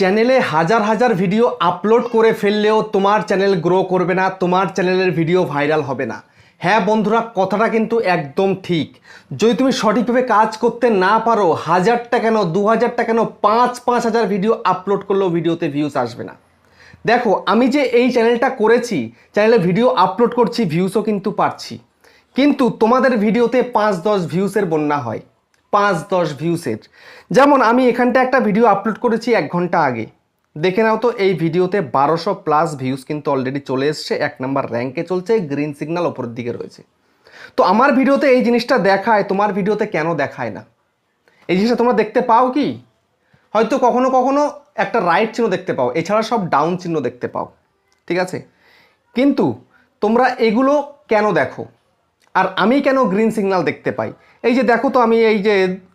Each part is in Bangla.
চ্যানেলে হাজার হাজার ভিডিও আপলোড করে ফেললেও তোমার চ্যানেল গ্রো করবে না, তোমার চ্যানেলের ভিডিও ভাইরাল হবে না। হ্যাঁ বন্ধুরা, কথাটা কিন্তু একদম ঠিক। যদি তুমি সঠিকভাবে কাজ করতে না পারো, হাজারটা কেন দু হাজারটা কেন, পাঁচ পাঁচ হাজার ভিডিও আপলোড করলেও ভিডিওতে ভিউজ আসবে না। দেখো, আমি যে এই চ্যানেলটা করেছি, চ্যানেলে ভিডিও আপলোড করছি ভিউসও কিন্তু পাচ্ছি। কিন্তু তোমাদের ভিডিওতে পাঁচ, দশ ভিউসের বন্যা হয়। পাঁচ দশ ভিউসের যেমন আমি এখানটা একটা ভিডিও আপলোড করেছি এক ঘণ্টা আগে। দেখে নাও তো, এই ভিডিওতে বারোশো প্লাস ভিউস কিন্তু অলরেডি চলে এসছে। এক নাম্বার র্যাঙ্কে চলছে গ্রিন সিগন্যাল ওপরের দিকে রয়েছে। তো আমার ভিডিওতে এই জিনিসটা দেখায়, তোমার ভিডিওতে কেন দেখায় না? এই জিনিসটা তোমরা দেখতে পাও কি? হয়তো কখনো কখনো একটা রাইট চিহ্ন দেখতে পাও, এছাড়া সব ডাউন চিহ্ন দেখতে পাও। ঠিক আছে? কিন্তু তোমরা এগুলো কেন দেখো? আর আমি কেন গ্রিন সিগন্যাল দেখতে পাই? এই যে দেখো তো আমি এই যে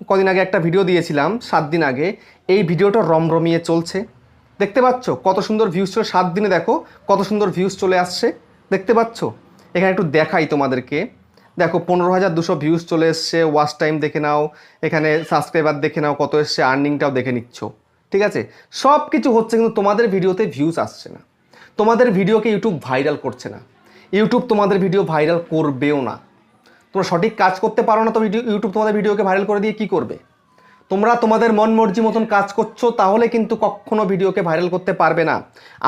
কদিন আগে একটা ভিডিও দিয়েছিলাম, সাত দিন আগে, এই ভিডিওটা রমরমিয়ে চলছে। দেখতে পাচ্ছ? কত সুন্দর ভিউজ ছিল সাত দিনে দেখো, কত সুন্দর ভিউজ চলে আসছে। দেখতে পাচ্ছ? এখানে একটু দেখাই তোমাদেরকে। দেখো, পনেরো হাজার দুশো ভিউজ চলে এসছে ওয়াচ টাইম দেখে নাও, এখানে সাবস্ক্রাইবার দেখে নাও কত এসছে আর্নিংটাও দেখে নিচ্ছ। ঠিক আছে? সব কিছু হচ্ছে কিন্তু তোমাদের ভিডিওতে ভিউজ আসছে না। তোমাদের ভিডিওকে ইউটিউব ভাইরাল করছে না। ইউটিউব তোমাদের ভিডিও ভাইরাল করবেও না। তোমরা সঠিক কাজ করতে পারো না, তো ভিডিও ইউটিউব তোমাদের ভিডিওকে ভাইরাল করে দিয়ে কি করবে? তোমরা তোমাদের মন মর্জি মতন কাজ করছ, তাহলে কিন্তু কখনো ভিডিওকে ভাইরাল করতে পারবে না।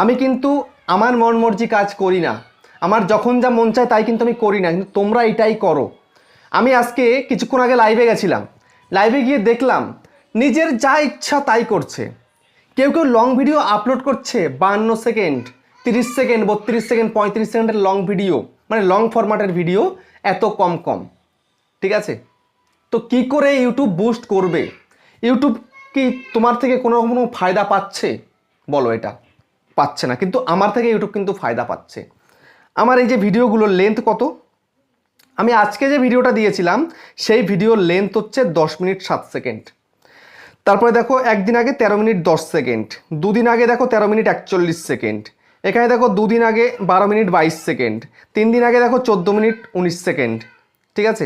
আমি কিন্তু আমার মন মর্জি কাজ করি না। আমার যখন যা মন চায় তাই কিন্তু আমি করি না, কিন্তু তোমরা এটাই করো। আমি আজকে কিছুক্ষণ আগে লাইভে গেছিলাম। লাইভে গিয়ে দেখলাম, নিজের যা ইচ্ছা তাই করছে। কেউ কেউ লং ভিডিও আপলোড করছে, বান্ন সেকেন্ড তিরিশ সেকেন্ড, বত্রিশ সেকেন্ড, পঁয়ত্রিশ সেকেন্ডের লং ভিডিও মানে লং ফরম্যাটের ভিডিও এত কম কম। ঠিক আছে? তো কি করে ইউটিউব বুস্ট করবে? ইউটিউব কি তোমার থেকে কোনো কোনো ফায়দা পাচ্ছে? বলো এটা। পাচ্ছে না, কিন্তু আমার থেকে ইউটিউব কিন্তু ফায়দা পাচ্ছে। আমার এই যে ভিডিওগুলোর লেন্থ কত? আমি আজকে যে ভিডিওটা দিয়েছিলাম, সেই ভিডিওর লেন্থ হচ্ছে দশ মিনিট সাত সেকেন্ড। তারপরে দেখো, একদিন আগে তেরো মিনিট দশ সেকেন্ড। দুদিন আগে দেখো তেরো মিনিট একচল্লিশ সেকেন্ড। এখানে দেখো দুদিন আগে বারো মিনিট বাইশ সেকেন্ড, তিন দিন আগে দেখো চোদ্দ মিনিট উনিশ সেকেন্ড, ঠিক আছে?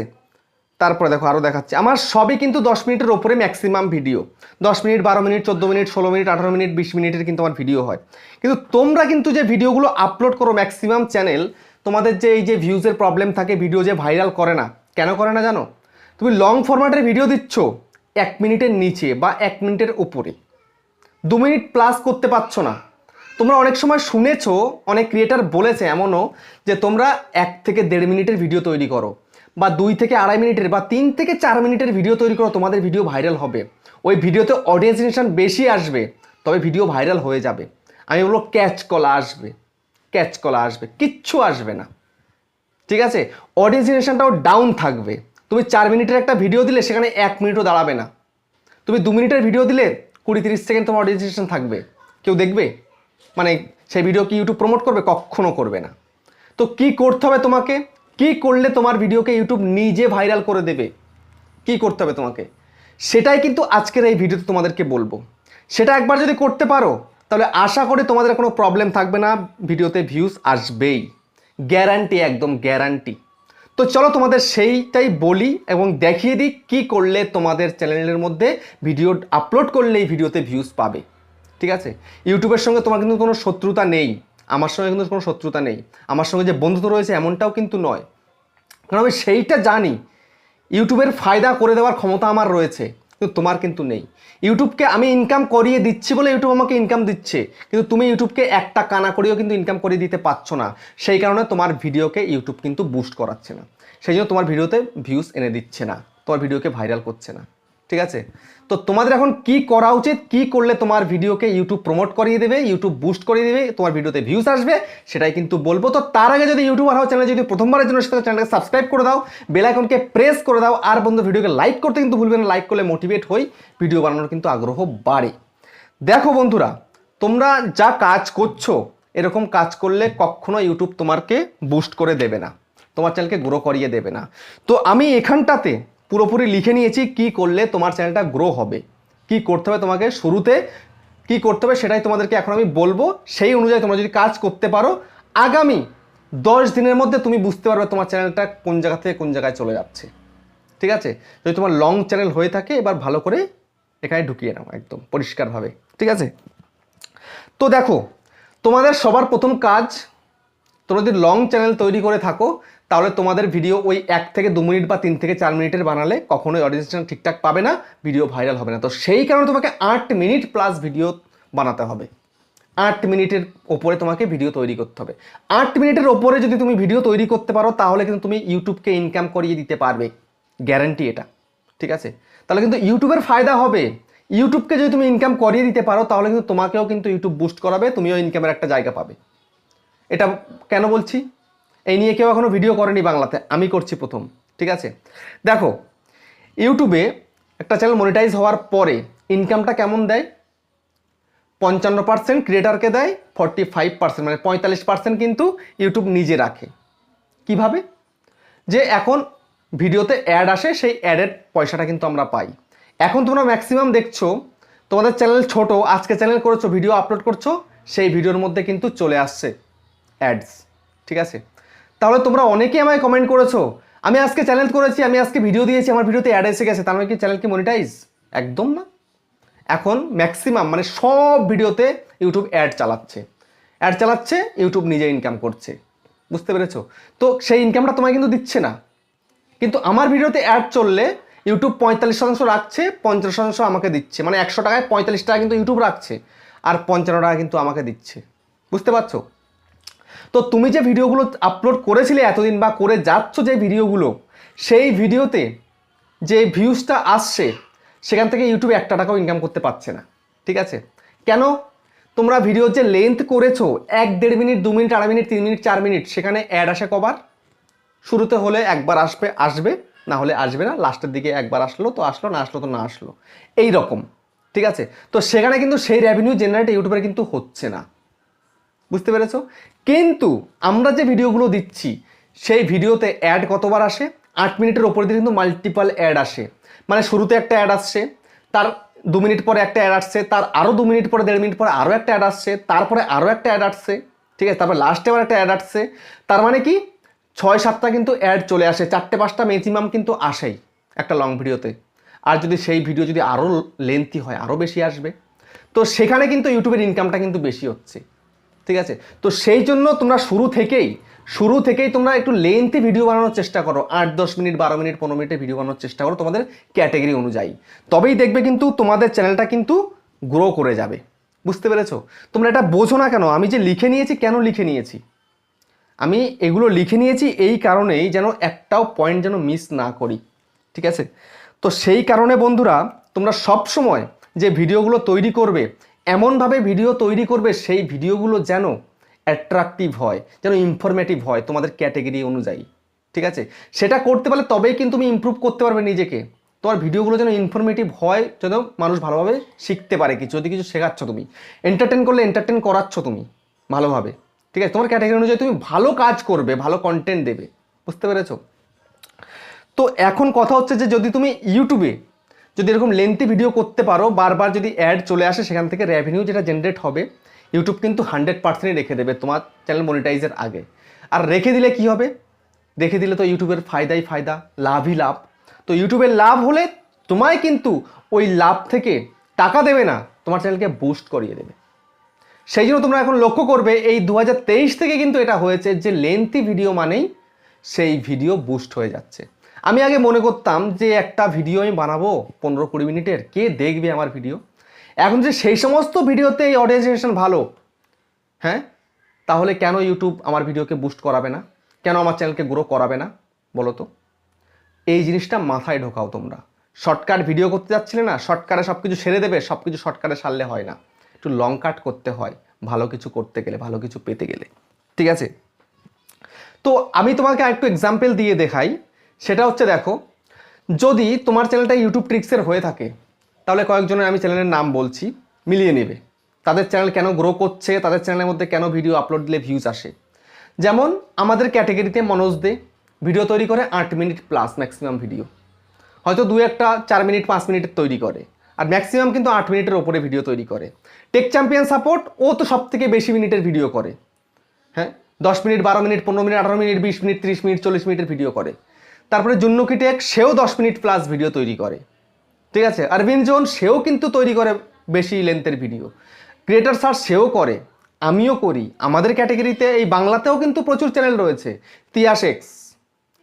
তারপরে দেখো আরও দেখাচ্ছে। আমার সবই কিন্তু দশ মিনিটের ওপরে ম্যাক্সিমাম ভিডিও দশ মিনিট, বারো মিনিট, চোদ্দ মিনিট, ষোলো মিনিট, আঠারো মিনিট, বিশ মিনিটের কিন্তু আমার ভিডিও হয়। কিন্তু তোমরা কিন্তু যে ভিডিওগুলো আপলোড করো ম্যাক্সিমাম চ্যানেল তোমাদের যে এই যে ভিউজের প্রবলেম থাকে ভিডিও যে ভাইরাল করে না, কেন করে না জানো? তুমি লং ফরম্যাটের ভিডিও দিচ্ছ এক মিনিটের নিচে বা এক মিনিটের উপরে। দু মিনিট প্লাস করতে পারছ না। তোমরা অনেক সময় শুনেছো, অনেক ক্রিয়েটার বলেছে এমনও যে তোমরা এক থেকে দেড় মিনিটের ভিডিও তৈরি করো বা দুই থেকে আড়াই মিনিটের বা তিন থেকে চার মিনিটের ভিডিও তৈরি করো, তোমাদের ভিডিও ভাইরাল হবে। ওই ভিডিওতে অডিয়েন্স রিলেশন বেশি আসবে, তবে ভিডিও ভাইরাল হয়ে যাবে। আমি বলব ক্যাচ কলা আসবে ক্যাচ কলা আসবে, কিচ্ছু আসবে না। ঠিক আছে? অডিয়েন্স জেনারেশনটাও ডাউন থাকবে। তুমি চার মিনিটের একটা ভিডিও দিলে, সেখানে এক মিনিটও দাঁড়াবে না। তুমি দু মিনিটের ভিডিও দিলে, কুড়ি তিরিশ সেকেন্ড তোমার অডিয়েন্স থাকবে। কেউ দেখবে? মানে সেই ভিডিও কি ইউটিউব প্রমোট করবে? কখনো করবে না। তো কি করতে হবে তোমাকে? কি করলে তোমার ভিডিওকে ইউটিউব নিজে ভাইরাল করে দেবে? কি করতে হবে তোমাকে? সেটাই কিন্তু আজকের এই ভিডিওতে তোমাদেরকে বলব। সেটা একবার যদি করতে পারো, তাহলে আশা করি তোমাদের কোনো প্রবলেম থাকবে না। ভিডিওতে ভিউজ আসবেই। গ্যারান্টি একদম গ্যারান্টি তো চলো তোমাদের সেইটাই বলি এবং দেখিয়ে দিই কী করলে তোমাদের চ্যানেলের মধ্যে ভিডিও আপলোড করলে এই ভিডিওতে ভিউজ পাবে। ঠিক আছে? ইউটিউবের সঙ্গে তোমার কিন্তু কোনো শত্রুতা নেই। আমার সঙ্গে কিন্তু কোনো শত্রুতা নেই। আমার সঙ্গে যে বন্ধুত্ব রয়েছে এমনটাও কিন্তু নয়। কারণ আমি সেইটা জানি। ইউটিউবের ফায়দা করে দেওয়ার ক্ষমতা আমার রয়েছে, কিন্তু তোমার কিন্তু নেই। ইউটিউবকে আমি ইনকাম করিয়ে দিচ্ছি বলে ইউটিউব আমাকে ইনকাম দিচ্ছে, কিন্তু তুমি ইউটিউবকে একটা কানা করিয়েও কিন্তু ইনকাম করিয়ে দিতে পারছ না। সেই কারণে তোমার ভিডিওকে ইউটিউব কিন্তু বুস্ট করাচ্ছে না। সেই জন্য তোমার ভিডিওতে ভিউজ এনে দিচ্ছে না, তোমার ভিডিওকে ভাইরাল করছে না। ঠিক আছে? তো তোমাদের এখন কি করা উচিত? কি করলে তোমার ভিডিওকে ইউটিউব প্রমোট করিয়ে দেবে ইউটিউব বুস্ট করিয়ে দেবে, তোমার ভিডিওতে ভিউজ আসবে? সেটাই কিন্তু বলব। তো তার আগে যদি ইউটিউবার হও চ্যানেল যদি প্রথমবারের জন্য সেটা চ্যানেলকে সাবস্ক্রাইব করে দাও বেল আইকনকে প্রেস করে দাও। আর বন্ধু, ভিডিওকে লাইক করতে কিন্তু ভুলবে না। লাইক করলে মোটিভেট হই ভিডিও বানানোর কিন্তু আগ্রহ বাড়ে। দেখো বন্ধুরা, তোমরা যা কাজ করছ, এরকম কাজ করলে কখনো ইউটিউব তোমাকে বুস্ট করে দেবে না। তোমার চ্যানেলকে গ্রো করিয়ে দেবে না। তো আমি এখানটাতে পুরোপুরি লিখে নিয়েছি কি করলে তোমার চ্যানেলটা গ্রো হবে, কি করতে হবে তোমাকে শুরুতে, কি করতে হবে সেটাই তোমাদেরকে এখন আমি বলব, সেই অনুযায়ী তোমরা যদি কাজ করতে পারো, আগামী দশ দিনের মধ্যে তুমি বুঝতে পারবে তোমার চ্যানেলটা কোন জায়গা থেকে কোন জায়গায় চলে যাচ্ছে। ঠিক আছে? যদি তোমার লং চ্যানেল হয়ে থাকে, এবার ভালো করে এখানে ঢুকিয়ে নাও একদম পরিষ্কারভাবে। ঠিক আছে? তো দেখো, তোমাদের সবার প্রথম কাজ, তোমরা যদি লং চ্যানেল তৈরি করে থাকো তাহলে তোমাদের ভিডিও ওই এক থেকে দু মিনিট বা তিন থেকে চার মিনিটের বানালে কখনোই অডিয়েন্সটা ঠিকঠাক পাবে না ভিডিও ভাইরাল হবে না। তো সেই কারণে তোমাকে আট মিনিট প্লাস ভিডিও বানাতে হবে। আট মিনিটের ওপরে তোমাকে ভিডিও তৈরি করতে হবে। আট মিনিটের ওপরে যদি তুমি ভিডিও তৈরি করতে পারো, তাহলে কিন্তু তুমি ইউটিউবকে ইনকাম করিয়ে দিতে পারবে। গ্যারান্টি এটা। ঠিক আছে? তাহলে কিন্তু ইউটিউবের ফায়দা হবে। ইউটিউবকে যদি তুমি ইনকাম করিয়ে দিতে পারো, তাহলে কিন্তু তোমাকেও কিন্তু ইউটিউব বুস্ট করাবে, তুমিও ইনকামের একটা জায়গা পাবে। এটা কেন বলছি? এই নিয়ে কেউ এখনও ভিডিও করেনি বাংলাতে। আমি করছি প্রথম, ঠিক আছে? দেখো ইউটিউবে একটা চ্যানেল মনিটাইজ হওয়ার পরে ইনকামটা কেমন দেয়? পঞ্চান্ন পার্সেন্ট ক্রিয়েটারকে দেয় ফর্টি ফাইভ পার্সেন্ট মানে পঁয়তাল্লিশ পার্সেন্ট কিন্তু ইউটিউব নিজে রাখে। কীভাবে? যে এখন ভিডিওতে অ্যাড আসে, সেই অ্যাডের পয়সাটা কিন্তু আমরা পাই। এখন তোমরা ম্যাক্সিমাম দেখছ, তোমাদের চ্যানেল ছোট, আজকে চ্যানেল করেছ ভিডিও আপলোড করছ, সেই ভিডিওর মধ্যে কিন্তু চলে আসছে অ্যাডস ঠিক আছে? তাহলে তোমরা অনেকেই আমায় কমেন্ট করেছ। আমি আজকে চ্যালেঞ্জ করেছি, আমি আজকে ভিডিও দিয়েছি, আমার ভিডিওতে অ্যাড এসে গেছে, তার মানে কি চ্যানেল কি মনিটাইজ একদম না। এখন ম্যাক্সিমাম মানে সব ভিডিওতে ইউটিউব অ্যাড চালাচ্ছে। অ্যাড চালাচ্ছে ইউটিউব নিজে ইনকাম করছে। বুঝতে পেরেছ? তো সেই ইনকামটা তোমায় কিন্তু দিচ্ছে না। কিন্তু আমার ভিডিওতে অ্যাড চললে ইউটিউব পঁয়তাল্লিশ শতাংশ রাখছে, পঞ্চাশ শতাংশ আমাকে দিচ্ছে। মানে একশো টাকায় পঁয়তাল্লিশ টাকা কিন্তু ইউটিউব রাখছে, আর পঞ্চান্ন টাকা কিন্তু আমাকে দিচ্ছে। বুঝতে পারছ? তো তুমি যে ভিডিওগুলো আপলোড করেছিলে এতদিন বা করে যাচ্ছ যে ভিডিওগুলো, সেই ভিডিওতে যে ভিউজটা আসছে, সেখান থেকে ইউটিউব একটা টাকাও ইনকাম করতে পারছে না। ঠিক আছে? কেন? তোমরা ভিডিওর যে লেন্থ করেছ, এক দেড় মিনিট, দু মিনিট, আড়াই মিনিট, তিন মিনিট, চার মিনিট, সেখানে অ্যাড আসে কবার? শুরুতে হলে একবার আসবে আসবে, না হলে আসবে না লাস্টের দিকে একবার আসলো তো আসলো, না আসলো তো না আসলো। এই রকম ঠিক আছে? তো সেখানে কিন্তু সেই রেভিনিউ জেনারেট ইউটিউবের কিন্তু হচ্ছে না। বুঝতে পেরেছ? কিন্তু আমরা যে ভিডিওগুলো দিচ্ছি, সেই ভিডিওতে অ্যাড কতবার আসে? আট মিনিটের ওপর দিয়ে কিন্তু মাল্টিপাল অ্যাড আসে। মানে শুরুতে একটা অ্যাড আসছে, তার দু মিনিট পরে একটা অ্যাড আসছে, তার আরও দু মিনিট পরে, দেড় মিনিট পরে আরও একটা অ্যাড আসছে, তারপরে আরও একটা অ্যাড আসছে, ঠিক আছে? তারপরে লাস্টে আবার একটা অ্যাড আসছে, তার মানে কি? ছয় সাতটা কিন্তু অ্যাড চলে আসে, চারটে পাঁচটা ম্যাক্সিমাম কিন্তু আসেই একটা লং ভিডিওতে। আর যদি সেই ভিডিও যদি আরও লেন্থি হয় আরও বেশি আসবে। তো সেখানে কিন্তু ইউটিউবের ইনকামটা কিন্তু বেশি হচ্ছে। ঠিক আছে? তো সেই জন্য তোমরা শুরু থেকেই শুরু থেকেই তোমরা একটু লেন্থে ভিডিও বানানোর চেষ্টা করো। আট, দশ মিনিট, বারো মিনিট, পনেরো মিনিটে ভিডিও বানানোর চেষ্টা করো তোমাদের ক্যাটেগরি অনুযায়ী। তবেই দেখবে কিন্তু তোমাদের চ্যানেলটা কিন্তু গ্রো করে যাবে। বুঝতে পেরেছ? তোমরা এটা বোঝো না কেন? আমি যে লিখে নিয়েছি, কেন লিখে নিয়েছি? আমি এগুলো লিখে নিয়েছি এই কারণেই যেন একটাও পয়েন্ট যেন মিস না করি। ঠিক আছে? তো সেই কারণে বন্ধুরা, তোমরা সব সময় যে ভিডিওগুলো তৈরি করবে এমনভাবে ভিডিও তৈরি করবে সেই ভিডিওগুলো যেন অ্যাট্রাকটিভ হয়, যেন ইনফরমেটিভ হয় তোমাদের ক্যাটেগরি অনুযায়ী, ঠিক আছে? সেটা করতে পারলে তবেই কিন্তু তুমি ইমপ্রুভ করতে পারবে নিজেকে। তোমার ভিডিওগুলো যেন ইনফরমেটিভ হয়, যেন মানুষ ভালোভাবে শিখতে পারে কিছু, যদি কিছু শেখাচ্ছ তুমি। এন্টারটেন করলে এন্টারটেন করাচ্ছ তুমি ভালোভাবে, ঠিক আছে? তোমার ক্যাটাগরি অনুযায়ী তুমি ভালো কাজ করবে, ভালো কন্টেন্ট দেবে, বুঝতে পেরেছ? তো এখন কথা হচ্ছে যে যদি তুমি ইউটিউবে যদি এরকম লেন্থি ভিডিও করতে পারো, বারবার যদি অ্যাড চলে আসে, সেখান থেকে রেভিনিউ যেটা জেনারেট হবে ইউটিউব কিন্তু হান্ড্রেড পার্সেন্টই রেখে দেবে তোমার চ্যানেল মনিটাইজের আগে। আর রেখে দিলে কি হবে? রেখে দিলে তো ইউটিউবের ফায়দাই ফায়দা, লাভই লাভ। তো ইউটিউবের লাভ হলে তোমায় কিন্তু ওই লাভ থেকে টাকা দেবে না, তোমার চ্যানেলকে বুস্ট করিয়ে দেবে। সেই জন্য তোমরা এখন লক্ষ্য করবে, এই দু হাজার তেইশ থেকে কিন্তু এটা হয়েছে যে লেন্থি ভিডিও মানেই সেই ভিডিও বুস্ট হয়ে যাচ্ছে। আমি আগে মনে করতাম যে একটা ভিডিও আমি বানাবো পনেরো কুড়ি মিনিটের। কে দেখবে আমার ভিডিও? এখন যে সেই সমস্ত ভিডিওতে এই অডিয়েন্সেশন ভালো হ্যাঁ? তাহলে কেন ইউটিউব আমার ভিডিওকে বুস্ট করাবে না? কেন আমার চ্যানেলকে গ্রো করাবে না? বলো তো। এই জিনিসটা মাথায় ঢোকাও তোমরা। শর্টকাট ভিডিও করতে যাচ্ছিলে না শর্টকাটে সব কিছু সেরে দেবে সব কিছু শর্টকাটে সারলে হয় না। একটু লং কাট করতে হয়, ভালো কিছু করতে গেলে, ভালো কিছু পেতে গেলে। ঠিক আছে? তো আমি তোমাকে একটু এক্সাম্পল দিয়ে দেখাই। সেটা হচ্ছে দেখো, যদি তোমার চ্যানেলটা ইউটিউব ট্রিক্সের হয়ে থাকে, তাহলে কয়েকজনের আমি চ্যানেলের নাম বলছি, মিলিয়ে নেবে। তাদের চ্যানেল কেন গ্রো করছে, তাদের চ্যানেলের মধ্যে কেন ভিডিও আপলোড দিলে ভিউজ আসে? যেমন আমাদের ক্যাটেগরিতে মনোজ দে ভিডিও তৈরি করে আট মিনিট প্লাস ম্যাক্সিমাম ভিডিও হয়তো দু একটা চার মিনিট, পাঁচ মিনিটের তৈরি করে। আর ম্যাক্সিমাম কিন্তু আট মিনিটের ওপরে ভিডিও তৈরি করে। টেক চ্যাম্পিয়ন সাপোর্ট ও তো সব থেকে বেশি মিনিটের ভিডিও করে। হ্যাঁ? দশ মিনিট, বারো মিনিট, পনেরো মিনিট, আঠারো মিনিট, বিশ মিনিট, তিরিশ মিনিট, চল্লিশ মিনিটের ভিডিও করে। তারপরে জুন্নুকি টেক, সেও দশ মিনিট প্লাস ভিডিও তৈরি করে। ঠিক আছে? আর জোন সেও কিন্তু তৈরি করে বেশি লেন্থের ভিডিও ক্রিয়েটার সার্চ সেও করে, আমিও করি। আমাদের ক্যাটাগরিতে এই বাংলাতেও কিন্তু প্রচুর চ্যানেল রয়েছে। তিয়াসেক্স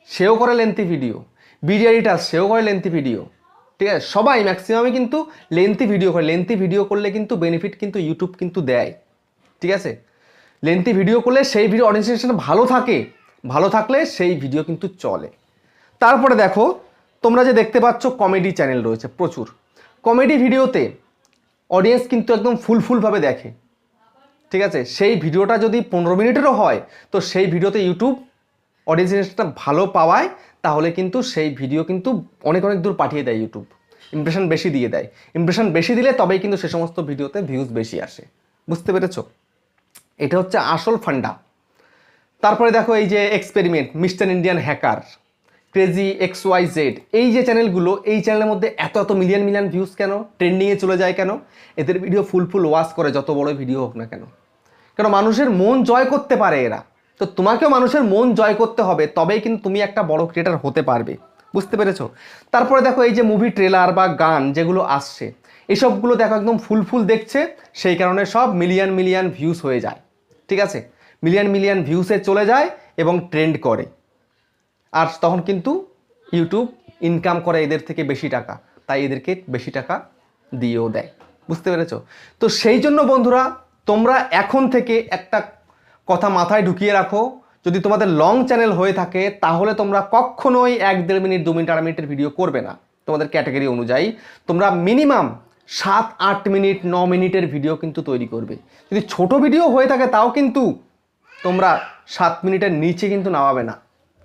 সেও করে লেন্থি ভিডিও বিডিআরিটাস সেও করে লেন্থি ভিডিও ঠিক আছে? সবাই ম্যাক্সিমামই কিন্তু লেন্থি ভিডিও করে। লেন্থি ভিডিও করলে কিন্তু বেনিফিট কিন্তু ইউটিউব কিন্তু দেয়। ঠিক আছে? লেন্থি ভিডিও করলে সেই ভিডিও অডিয়েন্সেশন ভালো থাকে। ভালো থাকলে সেই ভিডিও কিন্তু চলে। তারপরে দেখো, তোমরা যে দেখতে পাচ্ছ কমেডি চ্যানেল রয়েছে প্রচুর। কমেডি ভিডিওতে অডিয়েন্স কিন্তু একদম ফুলফুলভাবে দেখে। ঠিক আছে? সেই ভিডিওটা যদি পনেরো মিনিটেরও হয়, তো সেই ভিডিওতে ইউটিউব অডিয়েন্সটা ভালো পাওয়ায়, তাহলে কিন্তু সেই ভিডিও কিন্তু অনেক অনেক দূর পাঠিয়ে দেয় ইউটিউব ইমপ্রেশন বেশি দিয়ে দেয়। ইমপ্রেশন বেশি দিলে তবেই কিন্তু সে সমস্ত ভিডিওতে ভিউজ বেশি আসে। বুঝতে পেরেছ? এটা হচ্ছে আসল ফান্ডা। তারপরে দেখো এই যে experiment mister Indian hacker crazy X Y Z এই যে চ্যানেলগুলো এই চ্যানেলের মধ্যে এত এত মিলিয়ন মিলিয়ন ভিউজ কেন? ট্রেন্ডিংয়ে চলে যায় কেন? এদের ভিডিও ফুল ফুল ওয়াচ করে যত বড় ভিডিও হোক না কেন। কেন মানুষের মন জয় করতে পারে এরা। তো তোমাকেও মানুষের মন জয় করতে হবে, তবেই কিন্তু তুমি একটা বড় ক্রিয়েটার হতে পারবে। বুঝতে পেরেছ? তারপরে দেখো এই যে মুভি ট্রেলার বা গান যেগুলো আসছে, এসবগুলো দেখো একদম ফুল ফুল দেখছে, সেই কারণে সব মিলিয়ন মিলিয়ন ভিউজ হয়ে যায়। ঠিক আছে? মিলিয়ন মিলিয়ন ভিউসে চলে যায় এবং ট্রেন্ড করে। আর তখন কিন্তু ইউটিউব ইনকাম করে এদের থেকে বেশি টাকা, তাই এদেরকে বেশি টাকা দিয়েও দেয়। বুঝতে পেরেছ? তো সেই জন্য বন্ধুরা, তোমরা এখন থেকে একটা কথা মাথায় ঢুকিয়ে রাখো, যদি তোমাদের লং চ্যানেল হয়ে থাকে, তাহলে তোমরা কখনোই এক দেড় মিনিট, দু মিনিট, আড়াই মিনিটের ভিডিও করবে না। তোমাদের ক্যাটাগরি অনুযায়ী তোমরা মিনিমাম সাত, আট মিনিট, ন মিনিটের ভিডিও কিন্তু তৈরি করবে। যদি ছোট ভিডিও হয়ে থাকে, তাও কিন্তু তোমরা সাত মিনিটের নিচে কিন্তু নামাবে না।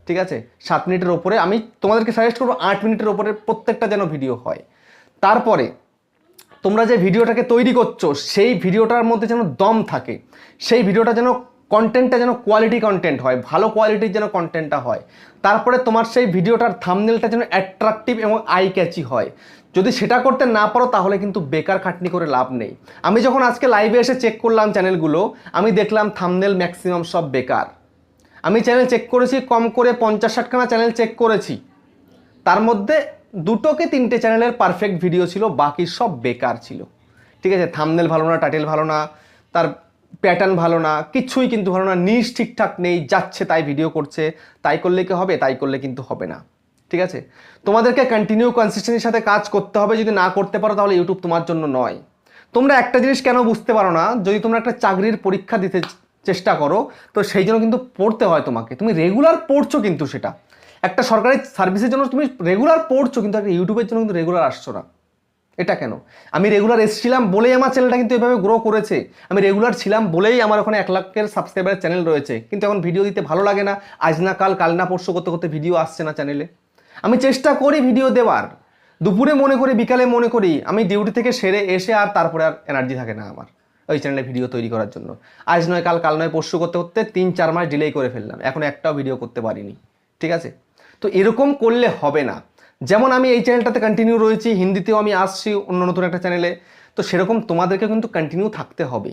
ঠিক আছে? সাত মিনিটের ওপরে আমি তোমাদেরকে সাজেস্ট করব আট মিনিটের ওপরে প্রত্যেকটা যেন ভিডিও হয়। তারপরে তোমরা যে ভিডিওটাকে তৈরি করছ, সেই ভিডিওটার মধ্যে যেন দম থাকে। সেই ভিডিওটা যেন কন্টেন্টটা যেন কোয়ালিটি কন্টেন্ট হয়, ভালো কোয়ালিটির যেন কন্টেন্টটা হয়। তারপরে তোমার সেই ভিডিওটার থামনেলটা যেন অ্যাট্রাকটিভ এবং আই ক্যাচি হয়। যদি সেটা করতে না পারো, তাহলে কিন্তু বেকার খাটনি করে লাভ নেই। আমি যখন আজকে লাইভে এসে চেক করলাম চ্যানেলগুলো আমি দেখলাম থামনেল ম্যাক্সিমাম সব বেকার। আমি চ্যানেল চেক করেছি, কম করে পঞ্চাশ ষাটখানা চ্যানেল চেক করেছি। তার মধ্যে দুটো কি তিনটে চ্যানেলের পারফেক্ট ভিডিও ছিল, বাকি সব বেকার ছিল। ঠিক আছে থামনেল ভালো না টাইটেল ভালো না, তার প্যাটার্ন ভালো না, কিছুই কিন্তু ভালো না নিজ ঠিকঠাক নেই, যাচ্ছে তাই ভিডিও করছে, তাই করলে কি হবে, তাই করলে কিন্তু হবে না। ঠিক আছে? তোমাদেরকে কন্টিনিউ কনসিস্টেন্সির সাথে কাজ করতে হবে, যদি না করতে পারো তাহলে ইউটিউব তোমার জন্য নয়। তোমরা একটা জিনিস কেন বুঝতে পারো না, যদি তোমরা একটা চাকরির পরীক্ষা দিতে চেষ্টা করো। তো সেই জন্য কিন্তু পড়তে হয় তোমাকে। তুমি রেগুলার পড়ছো কিন্তু সেটা। একটা সরকারি সার্ভিসের জন্য তুমি রেগুলার পড়ছো কিন্তু একটা ইউটিউবের জন্য কিন্তু রেগুলার আসছো না। এটা কেন? আমি রেগুলার এসেছিলাম বলেই আমার চ্যানেলটা কিন্তু এভাবে গ্রো করেছে। আমি রেগুলার ছিলাম বলেই আমার ওখানে এক লাখের সাবস্ক্রাইবারের চ্যানেল রয়েছে। কিন্তু এখন ভিডিও দিতে ভালো লাগে না। আজ না কাল কাল না পরশু করতে করতে ভিডিও আসছে না চ্যানেলে আমি চেষ্টা করি ভিডিও দেওয়ার। দুপুরে মনে করি, বিকালে মনে করি। আমি ডিউটি থেকে সেরে এসে আর তারপরে আর এনার্জি থাকে না আমার। ওই চ্যানেলে ভিডিও তৈরি করার জন্য। আজ নয়, কাল কাল নয়, পরশু করতে করতে তিন, চার মাস ডিলেই করে ফেললাম। এখন একটাও ভিডিও করতে পারিনি। ঠিক আছে? তো এরকম করলে হবে না। যেমন আমি এই চ্যানেলটাতে কন্টিনিউ রয়েছি, হিন্দিতেও আমি আসছি অন্য নতুন একটা চ্যানেলে তো সেরকম তোমাদেরকে কিন্তু কন্টিনিউ থাকতে হবে।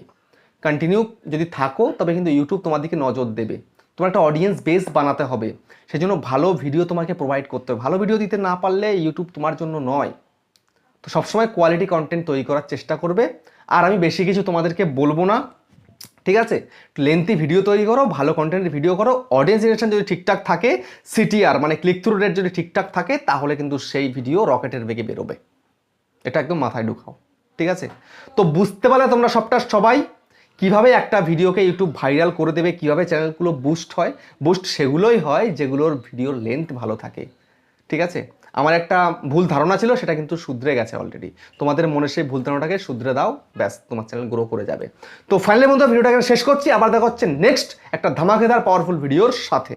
কন্টিনিউ যদি থাকো, তবে কিন্তু ইউটিউব তোমার দিকে নজর দেবে। তোমার একটা অডিয়েন্স বেস বানাতে হবে। সেজন্য ভালো ভিডিও তোমাকে প্রোভাইড করতে হবে। ভালো ভিডিও দিতে না পারলে ইউটিউব তোমার জন্য নয়। তো সবসময় কোয়ালিটি কন্টেন্ট তৈরি করার চেষ্টা করবে। আর আমি বেশি কিছু তোমাদেরকে বলব না, ঠিক আছে? লেন্থি ভিডিও তৈরি করো, ভালো কন্টেন্টের ভিডিও করো অডিয়েন্স রিলেশন যদি ঠিকঠাক থাকে সিটিআর মানে ক্লিক থ্রু রেট যদি ঠিকঠাক থাকে, তাহলে কিন্তু সেই ভিডিও রকেটের বেগে বেরোবে। এটা একদম মাথায় ঢুকাও, ঠিক আছে? তো বুঝতে পারলে তোমরা সবটা সবাই কীভাবে একটা ভিডিওকে ইউটিউব ভাইরাল করে দেবে, কীভাবে চ্যানেলগুলো বুস্ট হয়? বুস্ট সেগুলোই হয় যেগুলোর ভিডিওর লেন্থ ভালো থাকে, ঠিক আছে? আমার একটা ভুল ধারণা ছিল, সেটা কিন্তু শুধরে গেছে অলরেডি তোমাদের মনে সেই ভুল ধারণাটাকে শুধরে দাও, ব্যাস, তোমার চ্যানেল গ্রো করে যাবে। তো ফাইনালি বন্ধু ভিডিওটাকে শেষ করছি। আবার দেখা হচ্ছে নেক্সট একটা ধামাকেদার পাওয়ারফুল ভিডিওর সাথে।